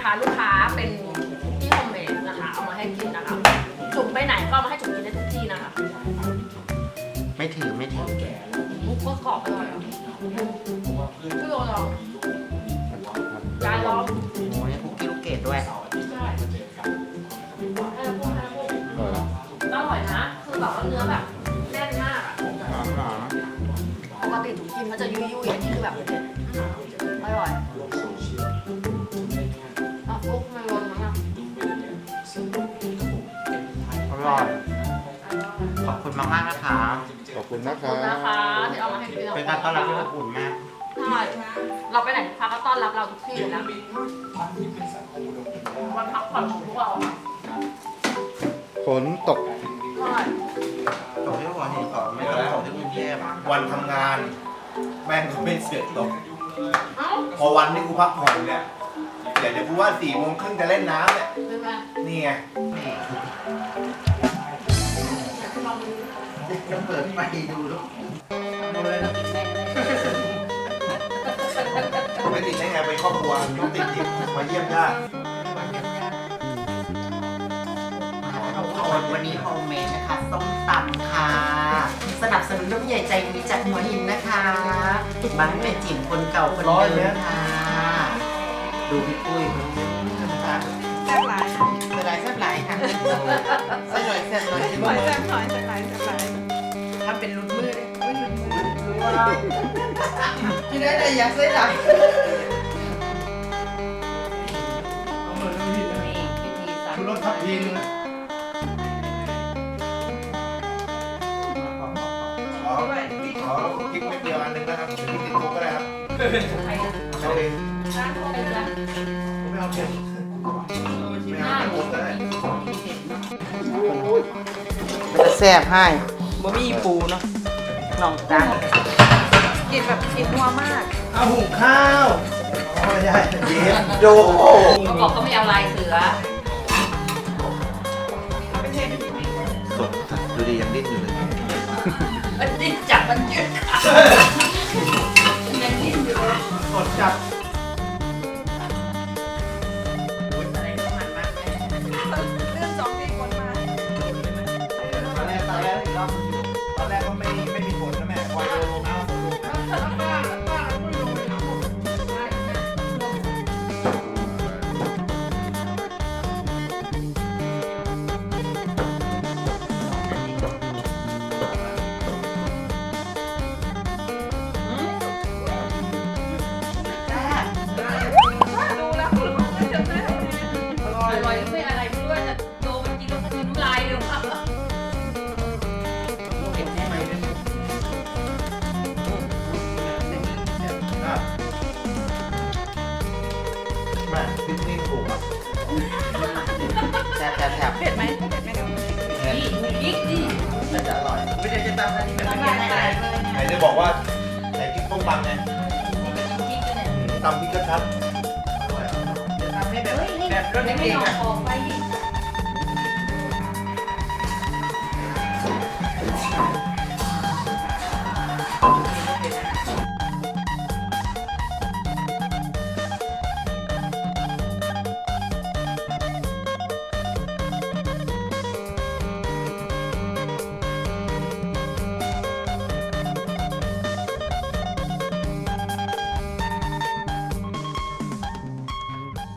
นะคะลูกค้าเป็นที่โฮมเมดนะคะ เอามาให้กินนะคะจุ่มไปไหนก็เอามาให้จุ่มกินได้ทุกที่นะคะไม่ถือไม่ถือมุกก็กรอบอร่อยอะพี่โดนลองยายลองโอ้ยคุกกี้ลูกเกดด้วย ใช่ให้พวกให้พวกอร่อยนะคือแบบว่าเนื้อแบบแน่นมากอะหอมหอมปกติถุงกินมันจะยุ่ยๆอันนี้คือแบบ ร่อยขอบคุณมากมากๆนะคะขอบคุณนะขคอบรัคุณนะคะบที่เอามาให้กินเป็นการต้อนรับที่อบอุ่นมาก ใช่เราไปไหนลูกค้าก็ต้อนรับเราทุกที่เลยนะวันพักผ่อนของพวกเราอะฝนตก ใช่ตกที่หัวหินก่อนไม่ต้องตกที่กรุงเทพวันทำงาน แม่งก็ไม่เสือกตก เอ้าพอวันที่กูพักผ่อนเนี่ยเดี๋ยวจะพูดว่าสี่โมงครึ่งจะเล่นน้ำเนี่ย เป็นไง นี่ไง จะเปิดไฟดูลูกดูเลยเรากินแม่งเลยไม่ติดได้ไงเป็นครอบครัวต้องติดติดมาเยี่ยมญาติวันนี้โฮมเมดนะคะส้มตำค่ะ สนับสนุนน้ำใหญ่ใจดีจากหัวหินนะคะบ้านแม่จิ๋มคนเก่าคนเดิมค่ะ ดูพี่ปุ้ยค่ะแซ่บหลายแซ่บหลายแซ่บหลายค่ะแซ่บหน่อยแซ่บหน่อยหอยแซ่บหอยแซ่บหลายแซ่บหลาย กินได้เลยอยากเส้นหลังคุณรถทับทีนึงนะขอขอกิ๊กไม่เดียวอันหนึงนะครับเดี๋ยวพี่ติดคุกก็ได้ครับใครอะเอาเองร้านเป็นไรไม่เอาเข็มไม่เอาไม่คุกก็ได้มันจะแซ่บให้บ่มีปูเนาะน้องจ้า กินแบบกินนัวมากเอาหุงข้าวอ๋อไม่ได้เย็นโยประกอบก็ไม่เอาลายเสือสดดูดียังดิ้นอยู่เลยมันดิ้นจับมันยืดขายังดิ้นอยู่เลยสดจัดอะไรของมันมากเล เผ็ดไหมเผ็ดไหมดูนี่ยิกดิน่าจะอร่อย ไม่ได้จะตามทันทีแบบนี้ได้เลยไหนจะบอกว่าไหนกิ๊กต้มตำไงยิกเลยเนี่ยตำพริกกระชับอร่อยอะจะทำให้แบบเฮ้ยนี่แบบรสไม่เด็กหนๆออะออกไปดิ